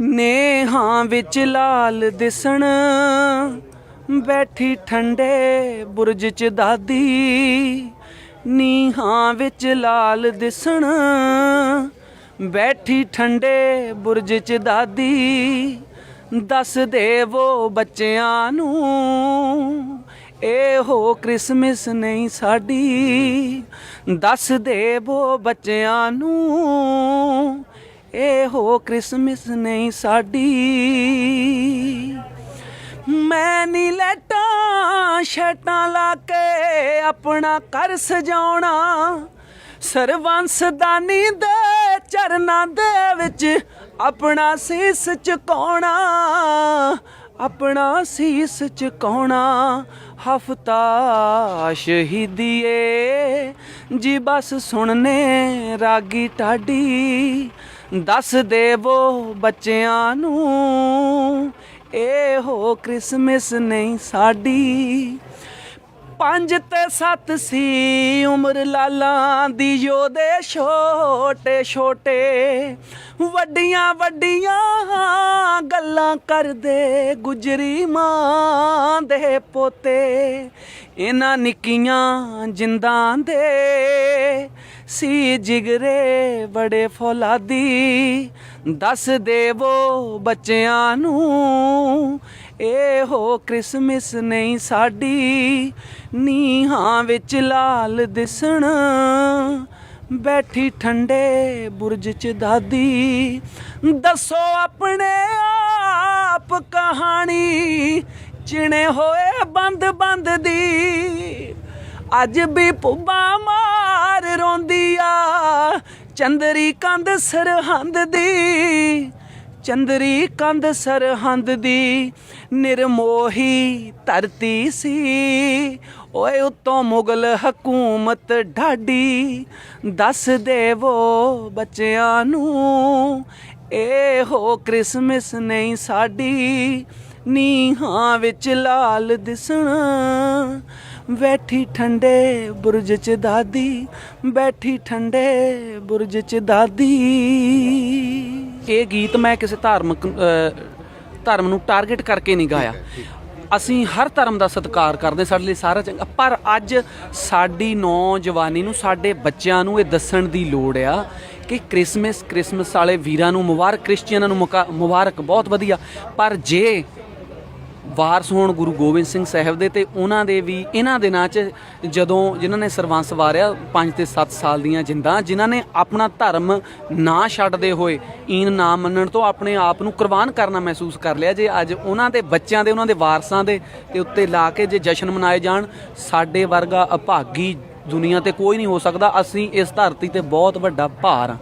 ਨੇਹਾਂ ਵਿੱਚ ਲਾਲ ਦਿਸਣ, ਬੈਠੀ ਠੰਡੇ ਬੁਰਜ ਚ ਦਾਦੀ। ਨੀਹਾਂ ਵਿੱਚ ਲਾਲ ਦਿਸਣ, ਬੈਠੀ ਠੰਡੇ ਬੁਰਜ ਚ ਦਾਦੀ। ਦੱਸ ਦੇਵੋ ਬੱਚਿਆਂ ਨੂੰ, ਇਹੋ ਕ੍ਰਿਸਮਸ ਨਹੀਂ ਸਾਡੀ। ਦੱਸ ਦੇਵੋ ਬੱਚਿਆਂ ਨੂੰ ਇਹੋ ਕ੍ਰਿਸਮਸ ਨਹੀਂ ਸਾਡੀ। ਮੈਂ ਨਹੀਂ ਲੈਟਾਂ, ਸ਼ਰਟਾਂ ਲਾ ਕੇ ਆਪਣਾ ਘਰ ਸਜਾਉਣਾ। ਸਰਵੰਸ ਦਾਨੀ ਦੇ ਚਰਨਾਂ ਦੇ ਵਿੱਚ ਆਪਣਾ ਸੀਸ ਝੁਕਾਉਣਾ ਆਪਣਾ ਸੀਸ ਝੁਕਾਉਣਾ ਹਫਤਾ ਸ਼ਹੀਦੀਏ। ਜੀ ਬਸ ਸੁਣਨੇ, ਰਾਗੀ ਟਾਡੀ ਦੱਸ ਦੇਵੋ ਬੱਚਿਆਂ ਨੂੰ ਇਹੋ ਕ੍ਰਿਸਮਸ ਨਹੀਂ ਸਾਡੀ। ਪੰਜ ਤੇ ਸੱਤ ਸੀ, ਉਮਰ ਲਾਲਾਂ ਦੀ ਯੋਦੇ ਛੋਟੇ ਛੋਟੇ। ਵੱਡੀਆਂ ਵੱਡੀਆਂ ਗੱਲਾਂ ਕਰਦੇ ਗੁਜਰੀ ਮਾਂ ਦੇ ਪੋਤੇ। ਇਹਨਾਂ ਨਿੱਕੀਆਂ ਜਿੰਦਾਂ ਦੇ ਸੀ ਜਿਗਰੇ ਬੜੇ ਫੌਲਾਦੀ। ਦੱਸ ਦੇਵੋ ਬੱਚਿਆਂ ਨੂੰ ਇਹੋ ਕ੍ਰਿਸਮਸ ਨਹੀਂ ਸਾਡੀ, ਨੀਹਾਂ ਵਿੱਚ ਲਾਲ ਦਿਸਣ। ਬੈਠੀ ਠੰਡੇ ਬੁਰਜ ਚ ਦਾਦੀ, ਦੱਸੋ ਆਪਣੇ ਆਪ ਕਹਾਣੀ। ਚਿਣੇ ਹੋਏ ਬੰਦ ਬੰਦ ਦੀ, ਅੱਜ ਵੀ ਪੁੱਬਾ ਮਾਰ ਰੋਂਦੀ ਆ। ਚੰਦਰੀ ਕੰਧ ਸਰਹੰਦ ਦੀ ਚੰਦਰੀ ਕੰਧ ਸਰਹੰਦ ਦੀ ਨਿਰਮੋਹੀ ਧਰਤੀ ਸੀ। ਓਏ ਉਤੋਂ ਮੁਗਲ ਹਕੂਮਤ ਢਾਡੀ, ਦੱਸ ਦੇਵੋ ਬੱਚਿਆਂ ਨੂੰ, ਇਹ ਹੋ ਕ੍ਰਿਸਮਸ ਨਹੀਂ ਸਾਡੀ, ਨੀਹਾਂ ਵਿੱਚ ਲਾਲ ਦਿਸਣ। ਬੈਠੀ ਠੰਡੇ ਬੁਰਜ ਚ ਦਾਦੀ, ਬੈਠੀ ਠੰਡੇ ਬੁਰਜ ਚ ਦਾਦੀ। ਇਹ ਗੀਤ ਮੈਂ ਕਿਸੇ ਧਾਰਮਿਕ ਧਰਮ ਨੂੰ ਟਾਰਗੇਟ ਕਰਕੇ ਨਹੀਂ ਗਾਇਆ। ਅਸੀਂ ਹਰ ਧਰਮ ਦਾ ਸਤਿਕਾਰ ਕਰਦੇ ਸਾਡੇ ਲਈ ਸਾਰਾ ਚੰਗਾ। ਪਰ ਅੱਜ ਸਾਡੀ ਨੌਜਵਾਨੀ ਨੂੰ ਸਾਡੇ ਬੱਚਿਆਂ ਨੂੰ ਇਹ ਦੱਸਣ ਦੀ ਲੋੜ ਆ ਕਿ ਕ੍ਰਿਸਮਸ ਕ੍ਰਿਸਮਸ ਵਾਲੇ ਵੀਰਾਂ ਨੂੰ ਮੁਬਾਰਕ ਕ੍ਰਿਸਚੀਅਨਾਂ ਨੂੰ ਮੁਬਾਰਕ ਬਹੁਤ ਵਧੀਆ। ਪਰ ਜੇ ਵਾਰਸ ਹੋਣ ਗੁਰੂ ਗੋਬਿੰਦ ਸਿੰਘ ਸਾਹਿਬ ਦੇ ਤੇ ਉਹਨਾਂ ਦੇ ਵੀ ਇਹਨਾਂ ਦਿਨਾਂ 'ਚ ਜਦੋਂ ਜਿਨ੍ਹਾਂ ਨੇ ਸਰਵੰਸ ਵਾਰਿਆ 5 ਤੇ 7 ਸਾਲ ਦੀਆਂ ਜਿੰਦਾਂ, ਜਿਨ੍ਹਾਂ ਨੇ ਆਪਣਾ ਧਰਮ ਨਾ ਛੱਡਦੇ ਹੋਏ ਈਨ ਨਾ ਮੰਨਣ ਤੋਂ ਆਪਣੇ ਆਪ ਨੂੰ ਕੁਰਬਾਨ ਕਰਨਾ ਮਹਿਸੂਸ ਕਰ ਲਿਆ ਜੇ ਅੱਜ ਉਹਨਾਂ ਦੇ ਬੱਚਿਆਂ ਦੇ, ਉਹਨਾਂ ਦੇ ਵਾਰਸਾਂ ਦੇ ਤੇ ਉੱਤੇ ਲਾ ਕੇ ਜੇ ਜਸ਼ਨ ਮਨਾਏ ਜਾਣ, ਸਾਡੇ ਵਰਗਾ ਅਭਾਗੀ ਦੁਨੀਆ ਤੇ ਕੋਈ ਨਹੀਂ ਹੋ ਸਕਦਾ। ਅਸੀਂ ਇਸ ਧਰਤੀ ਤੇ ਬਹੁਤ ਵੱਡਾ ਭਾਰ ਹਾਂ